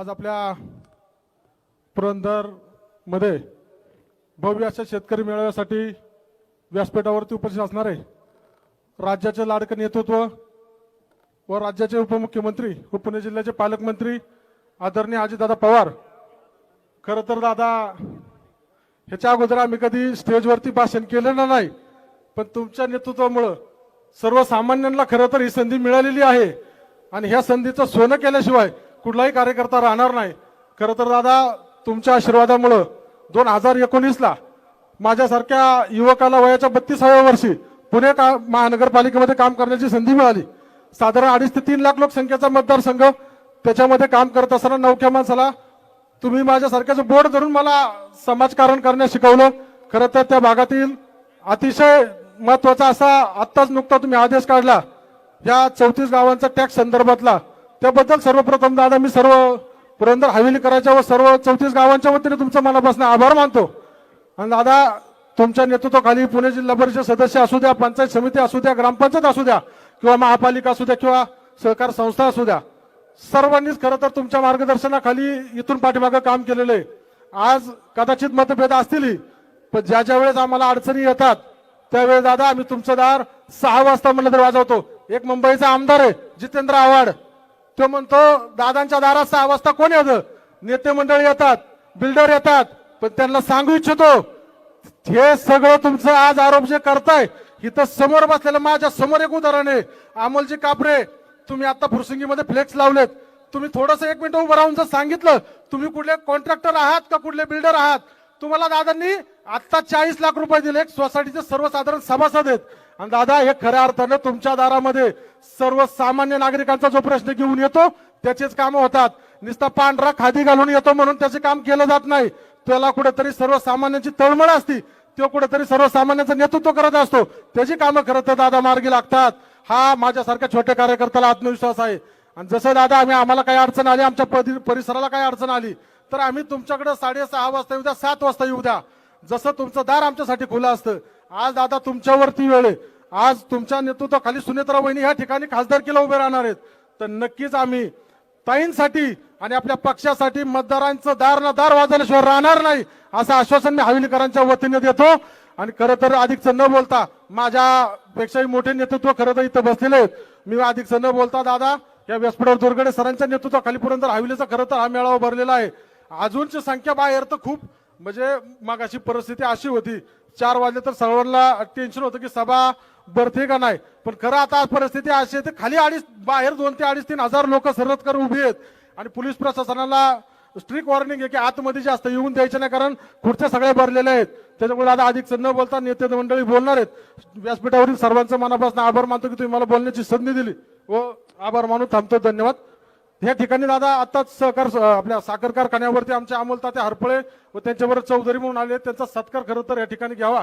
आज आपल्या पुरंदरमध्ये भव्य अशा शेतकरी मेळाव्यासाठी व्यासपीठावरती उपस्थित असणार आहे राज्याचे लाडकं नेतृत्व व राज्याचे उपमुख्यमंत्री व पुणे जिल्ह्याचे पालकमंत्री आदरणीय अजितदादा पवार. खरं तर दादा ह्याच्या अगोदर आम्ही कधी स्टेजवरती भाषण केलेलं नाही पण तुमच्या नेतृत्वामुळं सर्वसामान्यांना खरं तर ही संधी मिळालेली आहे. आणि ह्या संधीचं सोनं केल्याशिवाय कुठलाही कार्यकर्ता राहणार नाही. खरं तर दादा तुमच्या आशीर्वादामुळं दोन हजार एकोणीसला माझ्यासारख्या युवकाला वयाच्या बत्तीसाव्या वर्षी पुणे का महानगरपालिकेमध्ये काम करण्याची संधी मिळाली. साधारण अडीच ते तीन लाख लोकसंख्येचा मतदारसंघ त्याच्यामध्ये काम करत असताना नवख्या माणसाला तुम्ही माझ्यासारख्याचं बोर्ड धरून मला समाजकारण करण्यास शिकवलं. खरं तर त्या भागातील अतिशय महत्त्वाचा असा आत्ताच नुकता तुम्ही आदेश काढला. या चौतीस गावांचा टॅक्स संदर्भातला त्याबद्दल सर्वप्रथम दादा मी सर्व पुरंदर हवेलीकरांच्या व सर्व चौतीस गावांच्या वतीने तुमचा मनापासून आभार मानतो. आणि दादा तुमच्या नेतृत्वाखाली पुणे जिल्हा परिषद सदस्य असू द्या पंचायत समिती असू द्या ग्रामपंचायत असू द्या किंवा महापालिका असू द्या किंवा सहकार संस्था असू द्या सर्वांनीच खरं तर तुमच्या मार्गदर्शनाखाली इथून पाठीमागं काम केलेलं आहे. आज कदाचित मतभेद असतील पण ज्या ज्या वेळेस आम्हाला अडचणी येतात त्यावेळेस दादा आम्ही तुमचं दार सहा वाजता म्हणलं तर वाजवतो. एक मुंबईचा आमदार आहे जितेंद्र आव्हाड. तो म्हणतो दादांच्या दारात अवस्था कोण येतं नेते मंडळ येतात बिल्डर येतात पण त्यांना सांगू इच्छितो हे सगळं तुमचं आज आरोप जे करताय इथं समोर बसलेलं माझ्यासमोर एक उदाहरण आहे. अमोलजी कापरे तुम्ही आता फुरसंगीमध्ये फ्लेक्स लावलेत. तुम्ही थोडस एक मिनिट उभं राहून जर सांगितलं तुम्ही कुठले कॉन्ट्रॅक्टर आहात का कुठले बिल्डर आहात? तुम्हाला दादांनी आता चाळीस लाख रुपये दिले. एक सोसायटीचे सर्वसाधारण सभासद आहेत. आणि दादा हे खऱ्या अर्थानं तुमच्या दारामध्ये सर्वसामान्य नागरिकांचा जो प्रश्न घेऊन येतो त्याचेच काम होतात. नुसता पांढरा खादी घालून येतो म्हणून त्याचे काम केलं जात नाही. त्याला कुठेतरी सर्वसामान्यांची तळमळ असती. तो कुठेतरी सर्वसामान्यांचं नेतृत्व करत असतो. त्याची कामं करत तर दादा मार्गी लागतात. हा माझ्यासारख्या छोट्या कार्यकर्त्याला आत्मविश्वास आहे. आणि जसं दादा आम्ही आम्हाला काही अडचण आली आमच्या परिसराला काही अडचण आली तर आम्ही तुमच्याकडे साडेसहा वाजता येऊ द्या सात वाजता येऊ द्या. जसं तुमचं दार आमच्यासाठी खुलं असतं. आज दादा तुमच्यावरती वेळ आहे. आज तुमच्या नेतृत्वाखाली सुनेत्रा वहिनी ह्या ठिकाणी खासदारकीला उभे राहणार आहेत. तर नक्कीच आम्ही ताईंसाठी आणि आपल्या पक्षासाठी मतदारांचं दार ना दार वाजवल्याशिवाय राहणार नाही असं आश्वासन मी हवेलीकरांच्या वतीने देतो. आणि खरं तर अधिकचं न बोलता माझ्यापेक्षाही मोठे नेतृत्व खरं तर इथं बसलेले आहेत. मी अधिकचं न बोलता दादा या व्यासपीठावर दुर्गडे सरांच्या नेतृत्वाखाली पुरंदर हवेलीचा खरं तर हा मेळावा भरलेला आहे. अजूनची संख्या बाहेर तर खूप म्हणजे मागाशी परिस्थिती अशी होती. चार वाजले तर सर्वांना टेन्शन होतं की सभा भरते का नाही? पण खरं आता परिस्थिती अशी आहे तर खाली अडीच बाहेर दोन ते अडीच तीन हजार लोक सरतकर उभी आहेत. आणि पोलीस प्रशासनाला स्ट्रिक्ट वॉर्निंग आहे की आतमध्ये जास्त येऊन द्यायचे नाही कारण खुर्च्या सगळ्या भरलेल्या आहेत. त्याच्यामुळे आता अधिक न बोलता नेते मंडळी बोलणार आहेत. व्यासपीठावरील सर्वांचं मनापासून आभार मानतो की तुम्ही मला बोलण्याची संधी दिली. व आभार मानून थांबतो. धन्यवाद. या ठिकाणी दादा आताच सहकार आपल्या साखर कारखान्यावरती आमच्या अमोल तात्या हरपळे व त्यांच्याबरोबर चौधरी म्हणून आले त्यांचा सत्कार खरं तर या ठिकाणी घ्यावा.